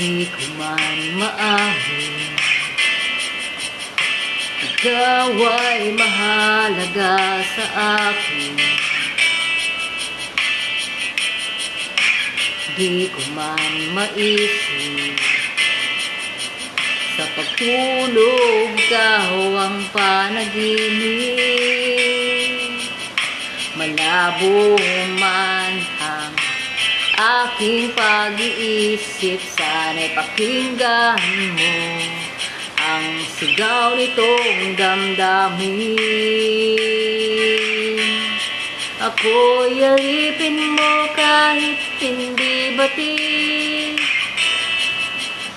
Di ko man maamin Ikaw ay mahalaga sa akin. Di ko man maisip. Sa pagtulog ikaw ang panaginip. Malabo man aking pag-iisip Sana'y pakinggan mo ang sigaw nitong damdamin. Ako'y alipin mo kahit hindi batid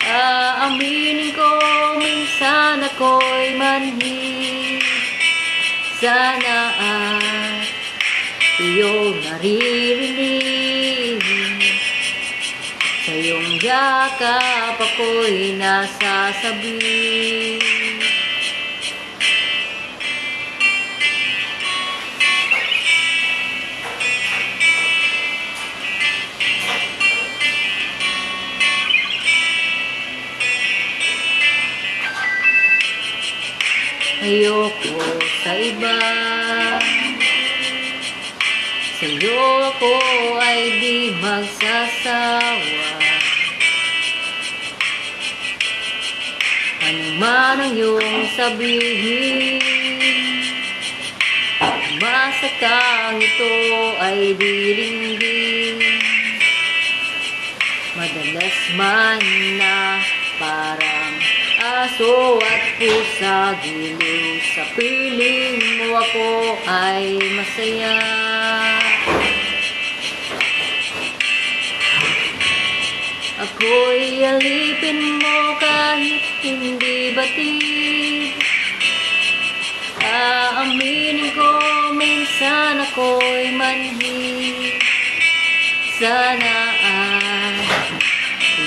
Aaminin ko minsan ako'y manhid. Sana at iyong naririnig yakap ako'y nasasabi. Ayoko sa iba. Sa'yo ako ay di magsasawa man ang iyong sabihin. Masakang ito ay diringgin Madalas man na parang aso at pusa Giliw sa piling mo ako ay masaya. Ako'y alipin mo kahit hindi batid Aaminin ko minsan ako'y manhid. Sana ay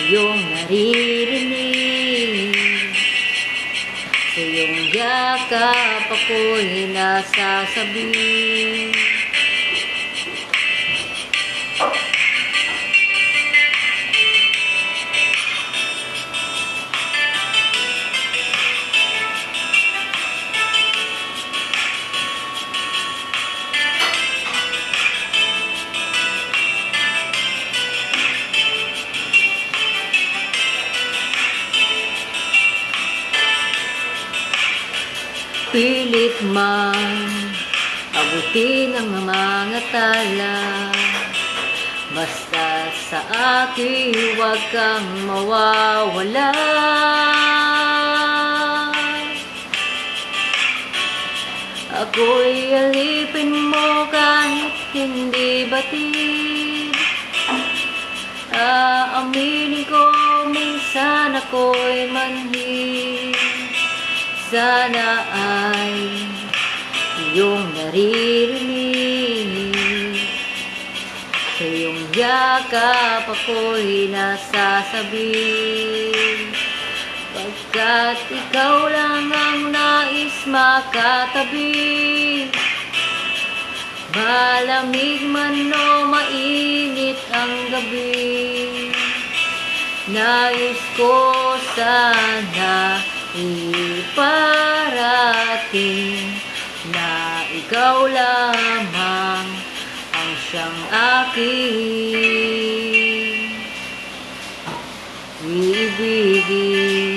iyong naririnig. Sa iyong yakap ako'y nasasabi Pilit man abutin ang mga tala. Basta sa akin huwag kang mawawala. Ako'y alipin mo kahit hindi batid. Aaminin ko minsan ako'y manhid Sana ay iyong naririnig. Sa iyong yakap ako'y nasasabi Pagkat ikaw lang ang nais makatabi. Malamig man o mainit ang gabi Nais ko sana iparating Na ikaw lamang ang siyang aking ibigin